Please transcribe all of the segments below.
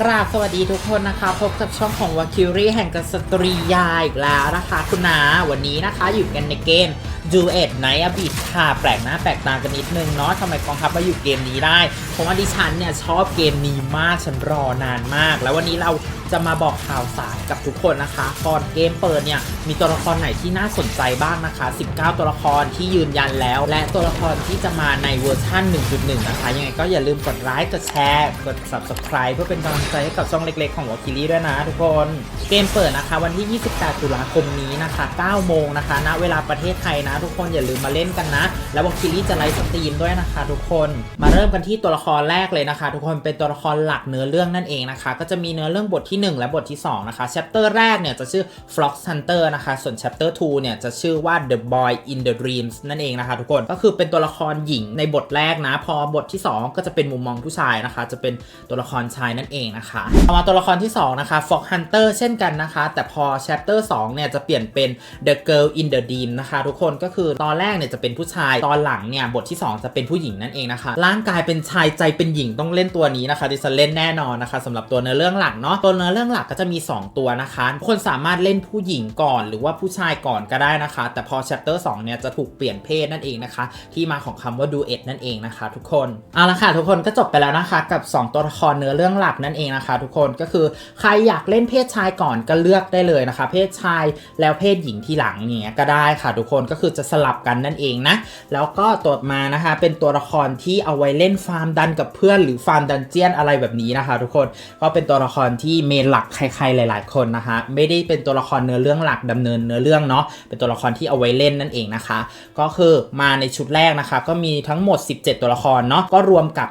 กราบสวัสดีทุกคนนะคะ พบกับช่องของวาคิวรีแห่งกสตรียาอีกแล้วนะคะ คุณนาวันนี้นะคะอยู่กันในเกม ดูเอ็ดไนอบิดค่ะ แปลกหน้าแปลกตากันนิดนึงเนาะทำไมกองทัพมาอยู่เกมนี้ได้ เพราะว่าดิฉันเนี่ยชอบเกมนี้มาก ฉันรอนานมาก แล้ววันนี้เราจะมาบอกข่าวสารกับทุกคนนะคะก่อนเกมเปิดเนี่ยมีตัวละครไหนที่น่าสนใจบ้างนะคะ 19 ตัวละครที่ยืนยันแล้ว และตัวละครที่จะมาในเวอร์ชัน1.1 นะคะ ยังไงก็อย่าลืมกดไลค์กดแชร์กด subscribe เพื่อเป็นกำลังใจให้กับช่องเล็กๆ ของวอคิลี่ด้วยนะทุกคน เกมเปิดนะคะวันที่ 28 ตุลาคมนี้นะคะ 9 โมงนะคะณเวลาประเทศไทยนะทุกคนอย่าลืมมาเล่นกันนะ แล้ววอคิลี่จะไลฟ์สตรีมด้วยนะคะ ทุกคนมาเริ่มกันที่ตัวละครแรกเลยนะคะ ทุกคนเป็นตัวละครหลักเนื้อเรื่องนั่นเองนะคะ ก็จะมีเนื้อเรื่องบทที่ 1 และบทที่ 2 นะคะ chapter แรกเนี่ยจะชื่อ Flock Hunter นะคะ ส่วน chapter 2เนี่ยจะชื่อว่า The Boy in the Dreams นั่นเองนะคะ ทุกคนก็คือเป็นตัวละครหญิงในบทแรกนะ พอบทที่ 2 ก็จะเป็นมุมมองผู้ชายนะคะ จะเป็นตัวละครชายนั่นเองนะคะต่อมาตัวละครที่ 2 นะคะ Fox Hunter เช่นกันนะคะ แต่พอ chapter 2เนี่ยจะเปลี่ยนเป็น The Girl in the Dream นะคะ ทุกคนก็็คือตอนแรกเนี่ยจะเป็นผู้ชายตอนหลังเนี่ยบทที่ 2 จะเป็นผู้หญิงนั่นเองนะคะ ร่างกายเป็นชายใจเป็นหญิงต้องเล่นตัวนี้นะคะดิฉันเล่นแน่นอนนะคะสำหรับตัวเนื้อเรื่องหลักเนาะตัวเนื้อเรื่องหลักก็จะมี 2 ตัวนะคะ คนสามารถเล่นผู้หญิงก่อนหรือว่าผู้ชายก่อนก็ได้นะคะ แต่พอ chapter 2เนี่ยจะถูกเปลี่ยนเพศนั่นเองนะคะ ที่มาของคำว่า duet นั่นเองนะคะ ทุกคนเอาละค่ะทุกคนก็จบไปแล้วนะคะ กับ 2 ตัวละครเนื้อเรื่องหลักนั่นเองนะคะ ทุกคนก็คือใครอยากเล่นเพศชายก่อนก็เลือกได้เลยนะคะ เพศชายแล้วเพศหญิงที่หลังเนี่ยก็ได้ค่ะ ทุกคนก็คือจะสลับกันนั่นเองนะ แล้วก็ตัวมานะคะเป็นตัวละครที่เอาไว้เล่นฟาร์มดันกับเพื่อนหรือฟาร์มดันเจียนอะไรแบบนี้นะคะ ทุกคนก็เป็นตัวละครที่เมนหลักใครๆหลาย ๆ คนนะคะ ไม่ได้เป็นตัวละครเนื้อเรื่องหลักดำเนินเนื้อเรื่องเนาะเป็นตัวละครที่เอาไว้เล่นนั่นเองนะคะ ก็คือมาในชุดแรกนะคะ ก็มีทั้งหมด 17 ตัวละครเนาะก็รวมกับ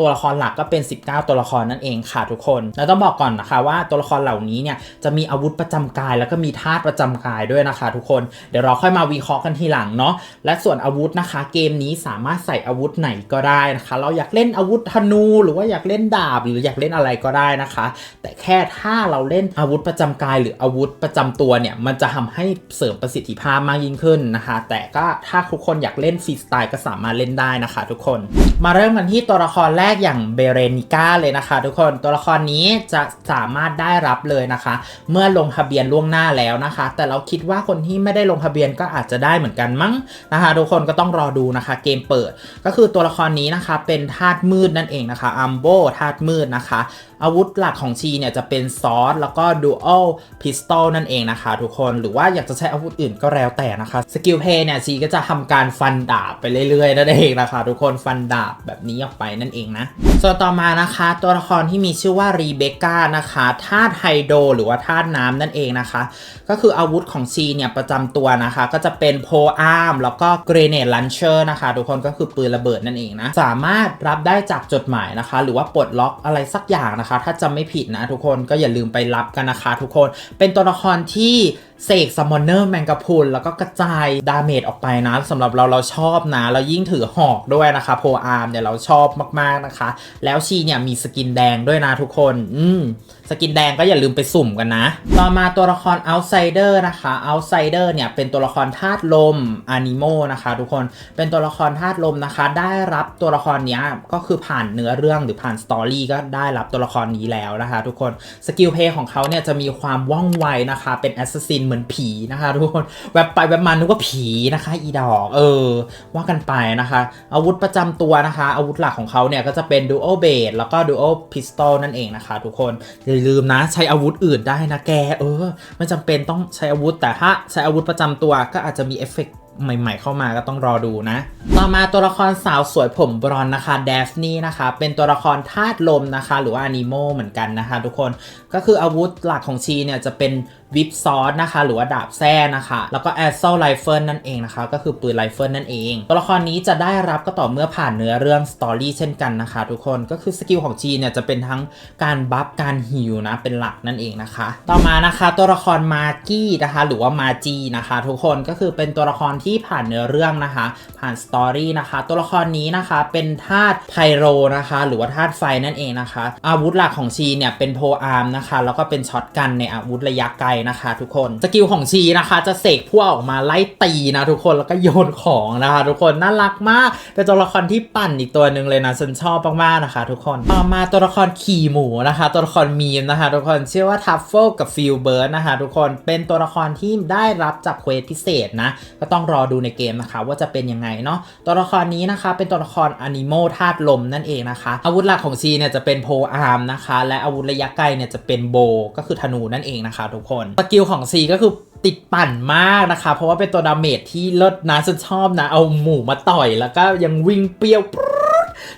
ตัวละครหลักก็เป็น 19 ตัวละครนั่นเองค่ะทุกคนแล้วต้องบอกก่อนนะคะว่าตัวละครเหล่านี้เนี่ยจะมีอาวุธประจำกาย แล้วก็มีธาตุประจำกายด้วยนะคะ ทุกคนเดี๋ยวเราค่อยมาวิเคราะห์กันทีหลังเนาะและส่วนอาวุธนะคะ เกมนี้สามารถใส่อาวุธไหนก็ได้นะคะ เราอยากเล่นอาวุธธนูหรือว่าอยากเล่นดาบหรืออยากเล่นอะไรก็ได้นะคะ แต่แค่ถ้าเราเล่นอาวุธประจำกายหรืออาวุธประจำตัวเนี่ยมันจะทำให้เสริมประสิทธิภาพมากยิ่งขึ้นนะคะ แต่ก็ถ้าทุกคนอยากเล่นฟรีสไตล์ก็สามารถเล่นได้นะคะ ทุกคน มาเริ่มกันที่ตัวละครแรกอย่างเบเรนิก้าเลยนะคะ ทุกคนตัวละครนี้จะสามารถได้รับเลยนะคะ เมื่อลงทะเบียนล่วงหน้าแล้วนะคะ แต่เราคิดว่าคนที่ไม่ได้ลงทะเบียนก็อาจจะได้เหมือนกันมั้งนะคะทุกคนก็ต้องรอดูนะคะ เกมเปิดก็คือตัวละครนี้นะคะเป็นธาตุมืดนั่นเองนะคะอัมโบธาตุมืดนะคะ อาวุธหลักของชีเนี่ยจะเป็นซอสแล้วก็ดูอัลพิสตอลนั่นเองนะคะ ทุกคนหรือว่าอยากจะใช้อาวุธอื่นก็แล้วแต่นะคะสกิลเพย์เนี่ยชีก็จะทำการฟันดาบไปเรื่อยๆนั่นเองนะคะทุกคนฟันดาบแบบนี้ออกไปนั่นเองนะส่วนต่อมานะคะตัวละครที่มีชื่อว่ารีเบคก้านะคะธาตุไฮโดรหรือว่าธาตุน้ำนั่นเองนะคะ ก็คืออาวุธของชีเนี่ยประจำตัวนะคะ ก็จะเป็นโพอาร์มแล้วก็เกรเนตลันเชอร์นะคะทุกคนก็คือปืนระเบิดนั่นเองนะสามารถรับได้จากจดหมายนะคะ หรือว่าปลดล็อกอะไรสักอย่างนะคะถ้าจำไม่ผิดนะทุกคนก็อย่าลืมไปรับกันนะคะ ทุกคนเป็นตัวละครที่ เสกซัมมอนเนอร์แมงกะพุนแล้วก็กระจายดาเมจออกไปนะสำหรับเราเราชอบนะแล้วยิ่งถือหอกด้วยนะคะ โพอาร์มเนี่ยเราชอบมากๆนะคะ แล้วชีเนี่ยมีสกินแดงด้วยนะทุกคน อืมสกินแดงก็อย่าลืมไปสุ่มกันนะ ต่อมาตัวละคร Outsider นะคะ Outsider เนี่ยเป็นตัวละครธาตุลม a n i m o นะคะ ทุกคน เป็นตัวละครธาตุลมนะคะ ได้รับตัวละครเนี้ยก็คือผ่านเนื้อเรื่องหรือผ่านสตอรี่ก็ได้รับตัวละครนี้แล้วนะคะ ทุกคน สกิลเพย์ของเขาเนี่ยจะมีความว่องไวนะคะ เป็นแอสซัสซินเหมือนผีนะคะทุกคนแวบไปแวบมานึกว่าผีนะคะ อีดอกเออ ว่ากันไปนะคะ อาวุธประจำตัวนะคะ อาวุธหลักของเขาเนี่ยก็จะเป็น Dual Blade แล้วก็ Dual Pistol นั่นเองนะคะ ทุกคนอย่าลืมนะใช้อาวุธอื่นได้นะแกเออไม่จำเป็นต้องใช้อาวุธแต่ถ้าใช้อาวุธประจำตัวก็อาจจะมีเอฟเฟกต์ใหม่ๆเข้ามาก็ต้องรอดูนะ ต่อมาตัวละครสาวสวยผมบรอนนะคะเดฟนี่นะคะ เป็นตัวละครธาตุลมนะคะ หรือว่าอนิโมเหมือนกันนะคะ ทุกคนก็คืออาวุธหลักของชีเนี่ยจะเป็น วิปซอสนะคะ หรือว่าดาบแส้นะคะ แล้วก็แอสโซไ i เฟิลนั่นเองนะคะ ก็คือปืนไรเฟิลนั่นเอง ตัวละครนี้จะได้รับก็ต่อเมื่อผ่านเนื้อเรื่องสตอรี่เช่นกันนะคะ ทุกคนก็คือสกิลของจีเนี่ยจะเป็นทั้งการบัฟการฮิลนะเป็นหลักนั่นเองนะคะ ต่อมานะคะตัวละครมากี้นะคะ หรือว่ามาจีนะคะ ทุกคนก็คือเป็นตัวละครที่ผ่านเนื้อเรื่องนะคะ ผ่านสตอรี่นะคะ ตัวละครนี้นะคะเป็นธาตุไพโรนะคะ หรือว่าธาตุไฟนั่นเองนะคะ อาวุธหลักของชีเนี่ยเป็นโพอาร์มนะคะ แล้วก็เป็นช็อตกันในอาวุธระยะไกลนะคะทุกคน สกิลของชีนะคะจะเสกพวกออกมาไล่ตีนะทุกคนแล้วก็โยนของนะคะทุกคนน่ารักมากเป็นตัวละครที่ปั่นอีกตัวหนึ่งเลยนะฉันชอบมากๆนะคะ ทุกคนต่อมาตัวละครขี่หมูนะคะ ตัวละครมีมนะคะ ทุกคนชื่อว่าทัฟเฟิลกับฟิลเบิร์ดนะคะทุกคนเป็นตัวละครที่ได้รับจากเควสพิเศษนะก็ต้องรอดูในเกมนะคะ ว่าจะเป็นยังไงเนาะตัวละครนี้นะคะ เป็นตัวละครอนิโมธาตุลมนั่นเองนะคะอาวุธหลักของชีเนี่ยจะเป็นโพอาร์มนะคะ และอาวุธระยะไกลเนี่ยจะเป็นโบก็คือธนูนั่นเองนะคะ ทุกคนสกิลของซีก็คือติดปั่นมากนะคะ เพราะว่าเป็นตัวดาเมจที่เลิศนะฉันชอบนะ เอาหมู่มาต่อยแล้วก็ยังวิ่งเปรี้ยวปร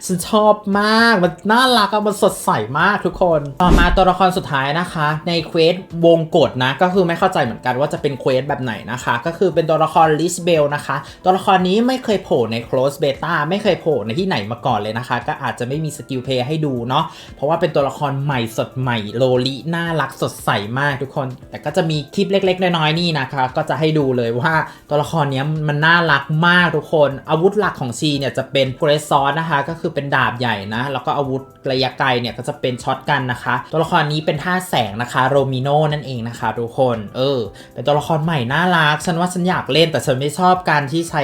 ฉันชอบมากมันน่ารักอะมันสดใสมากทุกคน ต่อมาตัวละครสุดท้ายนะคะ ในเควสวงกฎนะ ก็คือไม่เข้าใจเหมือนกันว่าจะเป็นเควสแบบไหนนะคะ ก็คือเป็นตัวละครลิสเบลนะคะ ตัวละครนี้ไม่เคยโผล่ใน close beta ไม่เคยโผล่ในที่ไหนมาก่อนเลยนะคะ ก็อาจจะไม่มีสกิลเพย์ให้ดูเนาะเพราะว่าเป็นตัวละครใหม่สดใหม่โลลิน่ารักสดใสมากทุกคน แต่ก็จะมีคลิปเล็ก ๆ น้อยๆนี่นะคะ ก็จะให้ดูเลยว่าตัวละครนี้มันน่ารักมากทุกคน อาวุธหลักของชีเนี่ยจะเป็นเกรซอสนะคะก็คือเป็นดาบใหญ่นะ แล้วก็อาวุธระยะไกลเนี่ยก็จะเป็นช็อตกันนะคะ ตัวละครนี้เป็นท่าแสงนะคะโรมิโนนั่นเองนะคะทุกคนเออเป็นตัวละครใหม่น่ารักฉันว่าฉันอยากเล่นแต่ฉันไม่ชอบการที่ใช้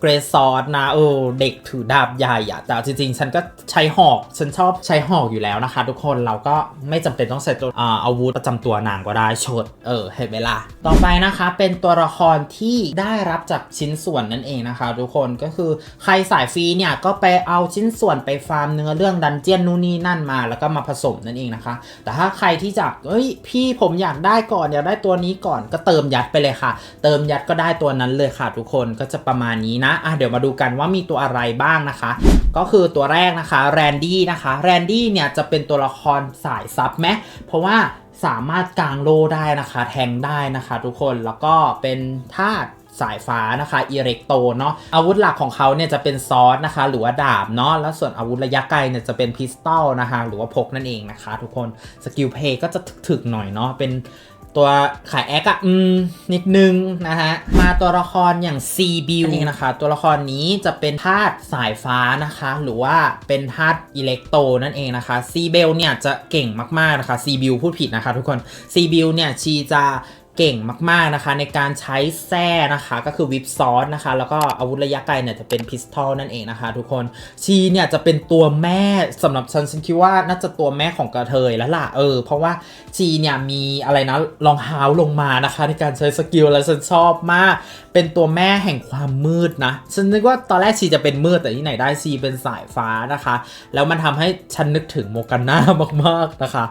เกรซอสนะเออเด็กถือดาบใหญ่อะแต่จริงๆ ฉันก็ใช้หอกฉันชอบใช้หอกอยู่แล้วนะคะ ทุกคนเราก็ไม่จำเป็นต้องใช้ตัวอ่าอาวุธประจำตัวนางก็ได้ชดเออเห็นเวลาต่อไปนะคะเป็นตัวละครที่ได้รับจากชิ้นส่วนนั่นเองนะคะ ทุกคนก็คือใครสายฟรีเนี่ยก็ไปเอาชิ้นส่วนไปฟาร์มเนื้อเรื่องดันเจียนนู่นนี่นั่นมา แล้วก็มาผสมนั่นเองนะคะ แต่ถ้าใครที่จะเอ้ยพี่ผมอยากได้ก่อนอยากได้ตัวนี้ก่อนก็เติมยัดไปเลยค่ะ เติมยัดก็ได้ตัวนั้นเลยค่ะ ทุกคนก็จะประมาณนี้นะอะเดี๋ยวมาดูกันว่ามีตัวอะไรบ้างนะคะ ก็คือตัวแรกนะคะแรนดี้นะคะแรนดี้เนี่ยจะเป็นตัวละครสายซับไหมเพราะว่าสามารถกางโลได้นะคะ แทงได้นะคะ ทุกคนแล้วก็เป็นธาตุ สายฟ้านะคะอิเล็กโตเนาะอาวุธหลักของเขาเนี่ยจะเป็นซอสนะคะ หรือว่าดาบเนาะแล้วส่วนอาวุธระยะไกลเนี่ยจะเป็นพิสตอลนะคะ หรือว่าพกนั่นเองนะคะ ทุกคนสกิลเพย์ก็จะถึกๆหน่อยเนาะเป็นตัวขายแอคอะอืม นิดนึงนะฮะ มาตัวละครอย่างซีบิวนี่นะคะ ตัวละครนี้จะเป็นธาตุสายฟ้านะคะ หรือว่าเป็นธาตุอิเล็กโตนั่นเองนะคะซีเบลเนี่ยจะเก่งมาก ๆ นะคะซีบิวพูดผิดนะคะทุกคนซีบิวเนี่ยชีจะ เก่งมากๆนะคะ ในการใช้แส้นะคะก็คือวิปซอสนะคะ แล้วก็อาวุธระยะไกลเนี่ยจะเป็นพิสตอลนั่นเองนะคะ ทุกคนชีเนี่ยจะเป็นตัวแม่สำหรับฉันฉันคิดว่าน่าจะตัวแม่ของกระเทยแล้วล่ะเออเพราะว่าชีเนี่ยมีอะไรนะรองเท้าลงมานะคะ ในการใช้สกิลแล้วฉันชอบมาก เป็นตัวแม่แห่งความมืดนะ ฉันนึกว่าตอนแรกชีจะเป็นมืดแต่ที่ไหนได้ชีเป็นสายฟ้านะคะ แล้วมันทำให้ฉันนึกถึงโมกันน่ามากๆนะคะ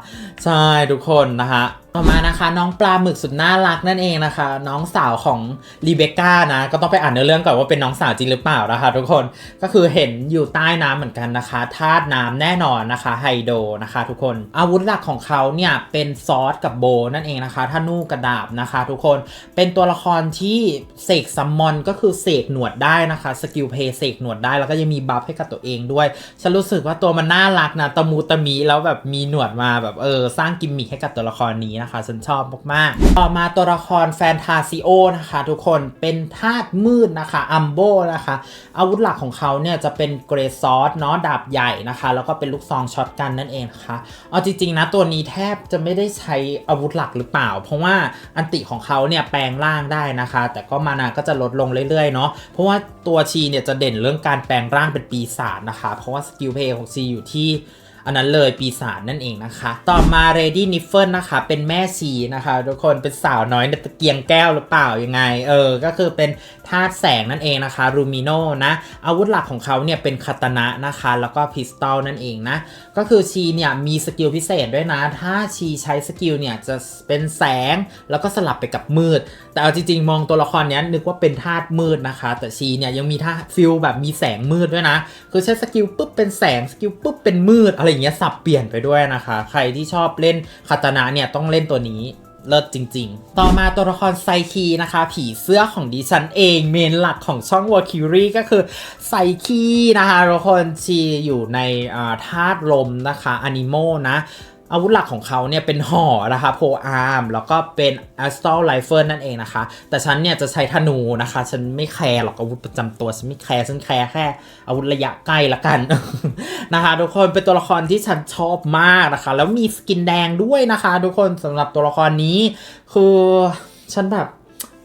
ใช่ทุกคนนะคะต่อมานะคะ น้องปลาหมึกสุดน่ารักนั่นเองนะคะ น้องสาวของรีเบคก้านะ ก็ต้องไปอ่านเนื้อเรื่องก่อนว่าเป็นน้องสาวจริงหรือเปล่านะคะ ทุกคนก็คือเห็นอยู่ใต้น้ำเหมือนกันนะคะธาตุน้ำแน่นอนนะคะไฮโดนะคะ ทุกคนอาวุธหลักของเขาเนี่ยเป็นซอสกับโบนั่นเองนะคะธนูกระดาบนะคะ ทุกคนเป็นตัวละครที่เสกซัมมอนก็คือเสกหนวดได้นะคะสกิลเพย์เสกหนวดได้แล้วก็ยังมีบัฟให้กับตัวเองด้วย ฉันรู้สึกว่าตัวมันน่ารักนะตะมูตะมีแล้วแบบมีหนวดมาแบบเออสร้างกิมมิคให้กับตัวละครนี้นะคะ ฉันชอบมากๆ ต่อมาตัวละครแฟนตาซิโอนะคะ ทุกคนเป็นธาตุมืดนะคะอัมโบนะคะ อาวุธหลักของเขาเนี่ยจะเป็นเกรซอสเนาะดาบใหญ่นะคะ แล้วก็เป็นลูกซองช็อตกันนั่นเองนะคะเอาจริงๆนะตัวนี้แทบจะไม่ได้ใช้อาวุธหลักหรือเปล่า เพราะว่าอันติของเขาเนี่ยแปลงร่างได้นะคะ แต่ก็มานาก็จะลดลงเรื่อยๆเนาะเพราะว่าตัวชีเนี่ยจะเด่นเรื่องการแปลงร่างเป็นปีศาจนะคะ เพราะว่าสกิลเพย์ของชีอยู่ที่ อันนั้นเลยปีศาจนั่นเองนะคะ ต่อมาเรดี้นิฟเฟิลนะคะ เป็นแม่ชีนะคะ ทุกคนเป็นสาวน้อยในตะเกียงแก้วหรือเปล่ายังไง เออ ก็คือเป็นธาตุแสงนั่นเองนะคะรูมิโนนะอาวุธหลักของเขาเนี่ยเป็นคาตนะนะคะ แล้วก็พิสตอลนั่นเองนะ ก็คือชีเนี่ยมีสกิลพิเศษด้วยนะ ถ้าชีใช้สกิลเนี่ยจะเป็นแสงแล้วก็สลับไปกับมืด แต่เอาจริงๆ มองตัวละครเนี้ยนึกว่าเป็นธาตุมืดนะคะ แต่ชีเนี่ยยังมีท่าฟิลแบบมีแสงมืดด้วยนะ คือใช้สกิลปุ๊บเป็นแสงสกิลปุ๊บเป็นมืดอะไรอย่างเงี้ยสับเปลี่ยนไปด้วยนะคะ ใครที่ชอบเล่นคาตานะเนี่ยต้องเล่นตัวนี้เลิศจริง ๆ ต่อมาตัวละครไซคีนะคะ ผีเสื้อของดิฉันเองเมนหลักของช่องวอร์คิวรีก็คือไซคีนะคะทุกคนชีอยู่ในธาตุลมนะคะอนิโมนะ อาวุธหลักของเขาเนี่ยเป็นห่อนะคะโพอาร์มแล้วก็เป็นแอสตอลไรเฟิลนั่นเองนะคะ แต่ฉันเนี่ยจะใช้ธนูนะคะ ฉันไม่แคร์หรอกอาวุธประจำตัว ฉันไม่แคร์ฉันแคร์แค่อาวุธระยะใกล้ละกันนะคะ ทุกคนเป็นตัวละครที่ฉันชอบมากนะคะ แล้วมีสกินแดงด้วยนะคะ ทุกคนสำหรับตัวละครนี้คือฉันแบบ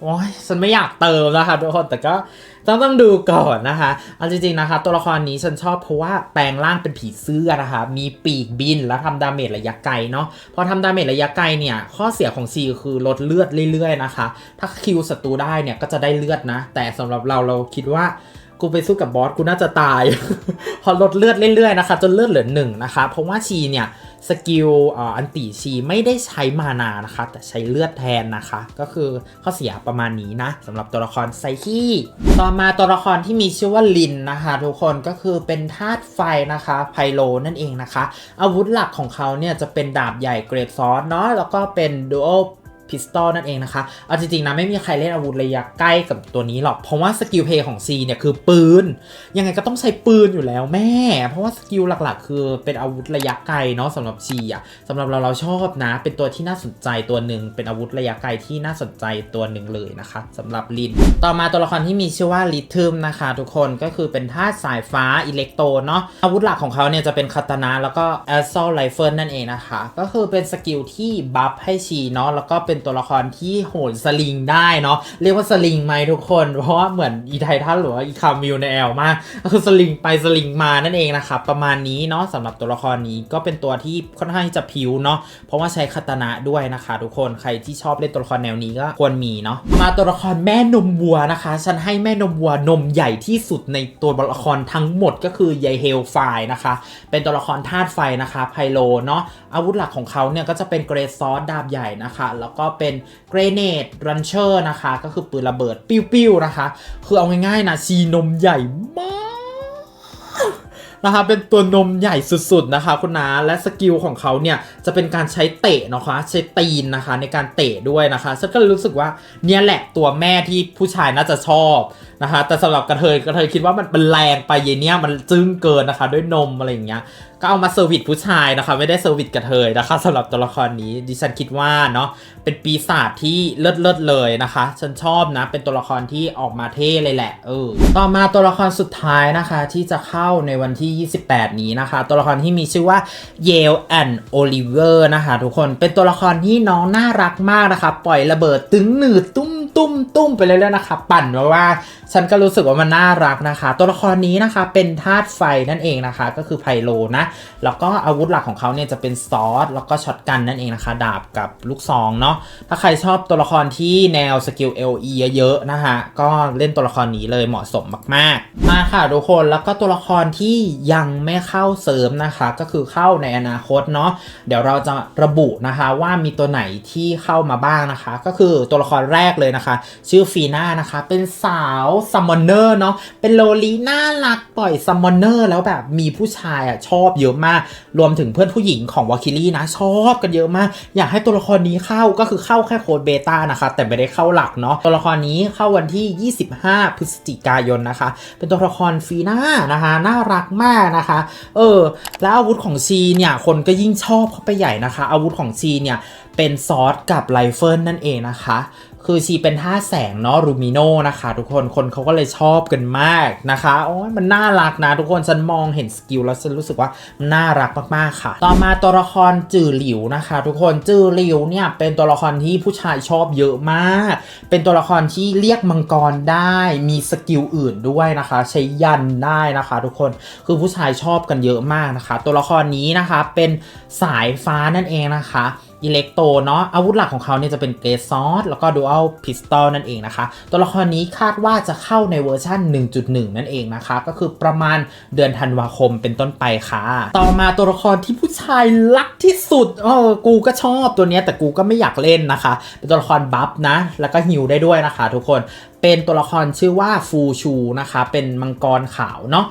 โอ้ยฉันไม่อยากเติมนะคะทุกคนแต่ก็ต้องต้องดูก่อนนะคะเอาจริงๆนะคะตัวละครนี้ฉันชอบเพราะว่าแปลงร่างเป็นผีเสื้อนะคะ มีปีกบินแล้วทำดาเมจระยะไกลเนาะพอทำดาเมจระยะไกลเนี่ยข้อเสียของซีคือลดเลือดเรื่อยๆนะคะ ถ้าคิวศัตรูได้เนี่ยก็จะได้เลือดนะ แต่สำหรับเราเราคิดว่า กูไปสู้กับบอสกูน่าจะตาย พอลดเลือดเรื่อยๆนะคะ จนเลือดเหลือหนึ่งนะคะ เพราะว่าชีเนี่ยสกิลอันติชีไม่ได้ใช้มานานะคะ แต่ใช้เลือดแทนนะคะ ก็คือข้อเสียประมาณนี้นะสำหรับตัวละครไซคีต่อมาตัวละครที่มีชื่อว่าลินนะคะทุกคนก็คือเป็นธาตุไฟนะคะไพโลนั่นเองนะคะ อาวุธหลักของเขาเนี่ยจะเป็นดาบใหญ่เกรดซอสเนาะแล้วก็เป็นดูโอ พิสตอลนั่นเองนะคะ เอาจริงๆนะไม่มีใครเล่นอาวุธระยะใกล้กับตัวนี้หรอก เพราะว่าสกิลเพย์ของ C เนี่ยคือปืน ยังไงก็ต้องใช้ปืนอยู่แล้วแม่ เพราะว่าสกิลหลักๆ คือเป็นอาวุธระยะไกลเนาะสำหรับ C อะสำหรับเราเราชอบนะ เป็นตัวที่น่าสนใจตัวหนึ่งเป็นอาวุธระยะไกลที่น่าสนใจตัวหนึ่งเลยนะคะสำหรับลิน ต่อมาตัวละครที่มีชื่อว่าลิทึมนะคะทุกคนก็คือเป็นธาตุสายฟ้าอิเล็กโตเนาะอาวุธหลักของเขาเนี่ยจะเป็นคาตานะแล้วก็แอสซอลไรเฟิลนั่นเองนะคะ ก็คือเป็นสกิลที่บัฟให้ชีเนาะแล้วก็เป็นตัวละครที่โหนสลิงได้เนาะเรียกว่าสลิงไหมทุกคน เพราะว่าเหมือนอีไททันหรือว่าอีคามิวในแอลมากก็คือสลิงไปสลิงมานั่นเองนะคะประมาณนี้เนาะสำหรับตัวละครนี้ก็เป็นตัวที่ค่อนข้างที่จะพิวเนาะเพราะว่าใช้คาตานะด้วยนะคะ ทุกคนใครที่ชอบเล่นตัวละครแนวนี้ก็ควรมีเนาะมาตัวละครแม่นมวัวนะคะ ฉันให้แม่นมวัวนมใหญ่ที่สุดในตัวละครทั้งหมดก็คือยายเฮลไฟนะคะ เป็นตัวละครธาตุไฟนะคะไพโลเนาะอาวุธหลักของเขาเนี่ยก็จะเป็นเกรซอสดาบใหญ่นะคะ แล้วก็เป็นเกรเนดรันเชอร์นะคะ ก็คือปืนระเบิดปิ้วๆนะคะ คือเอาง่ายๆนะซีนมใหญ่มากนะคะเป็นตัวนมใหญ่สุดๆนะคะคุณนาและสกิลของเขาเนี่ยจะเป็นการใช้เตะนะคะใช้ตีนนะคะในการเตะด้วยนะคะฉันก็เลยรู้สึกว่าเนี่ยแหละตัวแม่ที่ผู้ชายน่าจะชอบนะคะ แต่สำหรับกระเทยกระเทยคิดว่ามันเป็นแรงไปเยเนี่ยมันจึ้งเกินนะคะ ด้วยนมอะไรอย่างเงี้ยก็เอามาเซอร์วิสผู้ชายนะคะ ไม่ได้เซอร์วิสกระเทยนะคะสำหรับตัวละครนี้ดิฉันคิดว่าเนาะเป็นปีศาจที่เลิศเลิศเลยนะคะ ฉันชอบนะ เป็นตัวละครที่ออกมาเท่เลยแหละเออต่อมาตัวละครสุดท้ายนะคะ ที่จะเข้าในวันที่ 28 นี้นะคะ ตัวละครที่มีชื่อว่าเยลแอนโอลิเวอร์นะคะ ทุกคนเป็นตัวละครที่น้องน่ารักมากนะคะ ปล่อยระเบิดตึงหนืดตุ้มตุ้มตุ้มไปเรื่อยๆนะคะ ปั่นว่าฉันก็รู้สึกว่ามันน่ารักนะคะ ตัวละครนี้นะคะเป็นธาตุไฟนั่นเองนะคะ ก็คือไพโลนะ แล้วก็อาวุธหลักของเขาเนี่ยจะเป็นซอสแล้วก็ช็อตกันนั่นเองนะคะ ดาบกับลูกซองเนาะถ้าใครชอบตัวละครที่แนวสกิล LE เยอะๆนะคะก็เล่นตัวละครนี้เลยเหมาะสมมากๆ มาค่ะทุกคนแล้วก็ตัวละครที่ยังไม่เข้าเสริมนะคะ ก็คือเข้าในอนาคตเนาะเดี๋ยวเราจะระบุนะคะว่ามีตัวไหนที่เข้ามาบ้างนะคะ ก็คือตัวละครแรกเลยนะคะ ชื่อฟีน่านะคะเป็นสาวซัมมอนเนอร์เนาะเป็นโลลีน่ารักปล่อยซัมมอนเนอร์แล้วแบบมีผู้ชายอะชอบเยอะมาก รวมถึงเพื่อนผู้หญิงของวาคิลี่นะ ชอบกันเยอะมาก อยากให้ตัวละครนี้เข้าก็คือเข้าแค่โค้ดเบต้านะคะแต่ไม่ได้เข้าหลักเนาะตัวละครนี้เข้าวันที่ 25 พฤศจิกายนนะคะ เป็นตัวละครฟีน่านะคะน่ารักมากนะคะ เออ แล้วอาวุธของชีเนี่ยคนก็ยิ่งชอบเข้าไปใหญ่นะคะ อาวุธของชีเนี่ยเป็นซอสกับไรเฟิลนั่นเองนะคะ คือชีเป็นท่าแสงเนาะรูมิโนนะคะ ทุกคนคนเขาก็เลยชอบกันมากนะคะโอ้ยมันน่ารักนะ ทุกคนฉันมองเห็นสกิลแล้วฉันรู้สึกว่าน่ารักมากๆค่ะ ต่อมาตัวละครจือหลิวนะคะ ทุกคนจือหลิวเนี่ยเป็นตัวละครที่ผู้ชายชอบเยอะมาก เป็นตัวละครที่เรียกมังกรได้มีสกิลอื่นด้วยนะคะ ใช้ยันได้นะคะ ทุกคนคือผู้ชายชอบกันเยอะมากนะคะ ตัวละครนี้นะคะเป็นสายฟ้านั่นเองนะคะ อิเล็กโตเนาะอาวุธหลักของเขาเนี่ยจะเป็นเกรซอสแล้วก็ดูอัลพิสตอลนั่นเองนะคะ ตัวละครนี้คาดว่าจะเข้าในเวอร์ชัน1.1 นั่นเองนะคะ ก็คือประมาณเดือนธันวาคมเป็นต้นไปค่ะ ต่อมาตัวละครที่ผู้ชายรักที่สุดเออกูก็ชอบตัวนี้แต่กูก็ไม่อยากเล่นนะคะ เป็นตัวละครบัฟนะ แล้วก็ฮิวได้ด้วยนะคะ ทุกคนเป็นตัวละครชื่อว่าฟูชูนะคะ เป็นมังกรขาวเนาะ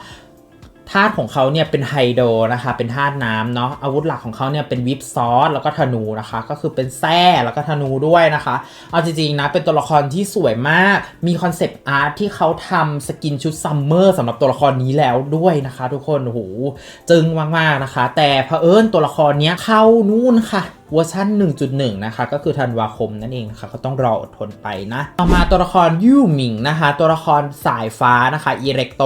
ธาตุของเขาเนี่ยเป็นไฮโดรนะคะ เป็นธาตุน้ำเนาะอาวุธหลักของเขาเนี่ยเป็นวิปซอสแล้วก็ธนูนะคะ ก็คือเป็นแส้แล้วก็ธนูด้วยนะคะ เอาจริงๆนะเป็นตัวละครที่สวยมาก มีคอนเซปต์อาร์ตที่เขาทำสกินชุดซัมเมอร์สำหรับตัวละครนี้แล้วด้วยนะคะ ทุกคนโอ้โหจึงมากๆนะคะ แต่เผอิญตัวละครเนี้ยเข้านู่นค่ะเวอร์ชัน1.1 นะคะ ก็คือธันวาคมนั่นเองนะคะก็ต้องรออดทนไปนะ ต่อมาตัวละครยู่หมิงนะคะ ตัวละครสายฟ้านะคะอีเร็กโต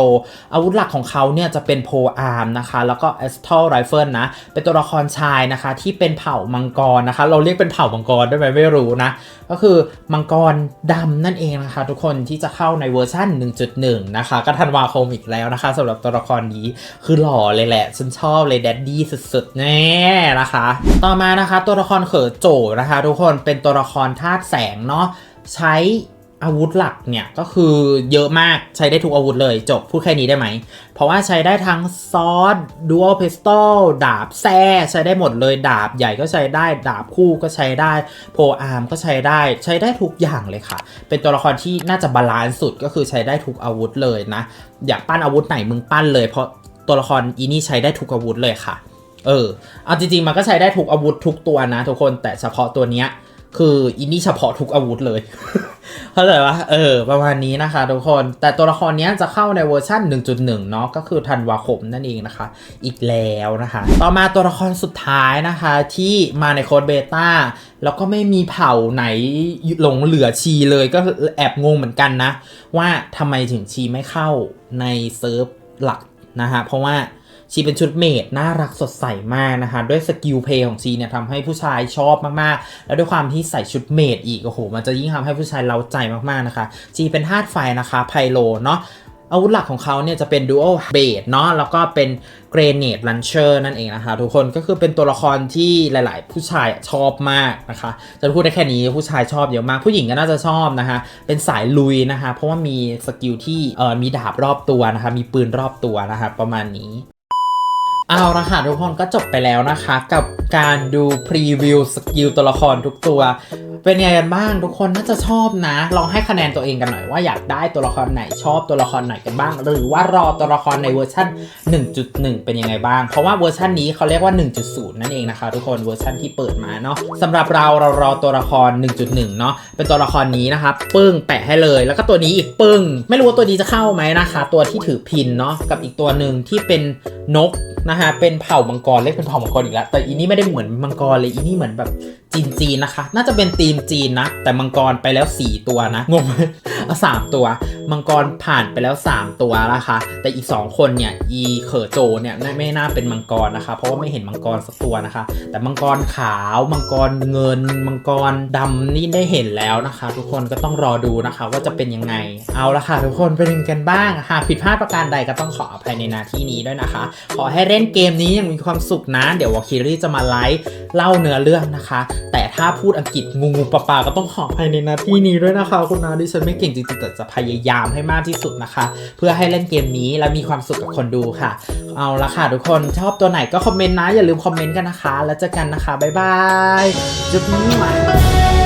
อาวุธหลักของเขาเนี่ยจะเป็นโพอาร์มนะคะ แล้วก็เอสทอลไรเฟิลนะ เป็นตัวละครชายนะคะที่เป็นเผ่ามังกรนะคะ เราเรียกเป็นเผ่ามังกรได้ไหมไม่รู้นะ ก็คือมังกรดำนั่นเองนะคะ ทุกคนที่จะเข้าในเวอร์ชัน1.1 นะคะ ก็ธันวาคมอีกแล้วนะคะสำหรับตัวละครนี้คือหล่อเลยแหละฉันชอบเลยแดดดี้สุดๆแน่นะคะ ต่อมานะคะตัวละครเขอโจนะคะ ทุกคนเป็นตัวละครธาตุแสงเนาะใช้อาวุธหลักเนี่ยก็คือเยอะมากใช้ได้ทุกอาวุธเลยจบพูดแค่นี้ได้ไหม เพราะว่าใช้ได้ทั้งซอสดูอัลเพสตอลดาบแซ่ใช้ได้หมดเลยดาบใหญ่ก็ใช้ได้ดาบคู่ก็ใช้ได้โพอาร์มก็ใช้ได้ใช้ได้ทุกอย่างเลยค่ะ เป็นตัวละครที่น่าจะบาลานซ์สุดก็คือใช้ได้ทุกอาวุธเลยนะ อยากปั้นอาวุธไหนมึงปั้นเลยเพราะตัวละครอีนี่ใช้ได้ทุกอาวุธเลยค่ะ เออ เอาจริงๆ มันก็ใช้ได้ทุกอาวุธทุกตัวนะทุกคนแต่เฉพาะตัวเนี้ย คืออินนี่เฉพาะทุกอาวุธเลย เข้าใจปะเออ ประมาณนี้นะคะทุกคน แต่ตัวละครนี้จะเข้าในเวอร์ชัน1.1 เนาะก็คือธันวาคมนั่นเองนะคะ อีกแล้วนะคะ ต่อมาตัวละครสุดท้ายนะคะที่มาในโค้ดเบต้าแล้วก็ไม่มีเผ่าไหนหลงเหลือชีเลยก็แอบงงเหมือนกันนะ ว่าทำไมถึงชีไม่เข้าในเซิร์ฟหลักนะคะเพราะว่า ชีเป็นชุดเมดน่ารักสดใสมากนะคะ ด้วยสกิลเพย์ของชีเนี่ยทำให้ผู้ชายชอบมากๆ แล้วด้วยความที่ใส่ชุดเมดอีกโอ้โหมันจะยิ่งทำให้ผู้ชายเล้าใจมากๆนะคะ ชีเป็นธาตุไฟนะคะไพโลเนาะอาวุธหลักของเขาเนี่ยจะเป็นดู a l เบดเนาะแล้วก็เป็นเกรเนตลันเชอร์นั่นเองนะคะ ทุกคนก็คือเป็นตัวละครที่หลาย ๆ ผู้ชายชอบมากนะคะ จะพูดได้แค่นี้ผู้ชายชอบเยอะมาก ผู้หญิงก็น่าจะชอบนะคะ เป็นสายลุยนะคะ เพราะว่ามีสกิลที่เอ่อมีดาบรอบตัวนะคะ มีปืนรอบตัวนะคะ ประมาณนี้ เอาละค่ะทุกคนก็จบไปแล้วนะคะ กับการดูพรีวิวสกิลตัวละครทุกตัว เป็นยังไงกันบ้างทุกคนน่าจะชอบนะ ลองให้คะแนนตัวเองกันหน่อยว่าอยากได้ตัวละครไหนชอบตัวละครไหนกันบ้าง หรือว่ารอตัวละครในเวอร์ชัน1.1 เป็นยังไงบ้าง เพราะว่าเวอร์ชันนี้เขาเรียกว่า 1.0 นั่นเองนะคะ ทุกคนเวอร์ชันที่เปิดมาเนาะสำหรับเราเรารอตัวละคร 1.1 เนาะเป็นตัวละครนี้นะคะปึ้งแปะให้เลย แล้วก็ตัวนี้อีกปึ้ง ไม่รู้ว่าตัวนี้จะเข้าไหมนะคะ ตัวที่ถือพินเนาะกับอีกตัวหนึ่งที่เป็นนก นะฮะเป็นเผ่ามังกรเรียกเป็นเผ่ามังกรอีกแล้วแต่อีนี่ไม่ได้เหมือนมังกรเลยอีนี่เหมือนแบบจีนจีนๆนะคะ น่าจะเป็นทีมจีนนะ แต่มังกรไปแล้ว 4 ตัวนะ งงเอาสามตัว มังกรผ่านไปแล้ว 3 ตัวนะคะ แต่อีก 2 คนเนี่ย อีเขอโจเนี่ยไม่ไม่น่าเป็นมังกรนะคะ เพราะว่าไม่เห็นมังกรสักตัวนะคะ แต่มังกรขาว มังกรเงิน มังกรดำนี่ได้เห็นแล้วนะคะ ทุกคนก็ต้องรอดูนะคะ ว่าจะเป็นยังไง เอาละค่ะ ทุกคนเป็นยังกันบ้าง หากผิดพลาดประการใดก็ต้องขออภัยในนาที่นี้ด้วยนะคะ ขอให้เล่นเกมนี้อยังมีความสุขนะ เดี๋ยววอคิรี่จะมาไลฟ์เล่าเนื้อเรื่องนะคะแต่ถ้าพูดอังกฤษงูงูปลาปลาก็ต้องขอภายในนาที่นี้ด้วยนะคะ คุณนาดิฉันไม่เก่งจริงๆแต่จะพยายามให้มากที่สุดนะคะ เพื่อให้เล่นเกมนี้และมีความสุขกับคนดูค่ะ เอาละค่ะทุกคนชอบตัวไหนก็คอมเมนต์นะอย่าลืมคอมเมนต์กันนะคะ แล้วเจอกันนะคะบ๊ายบายจุ๊บมา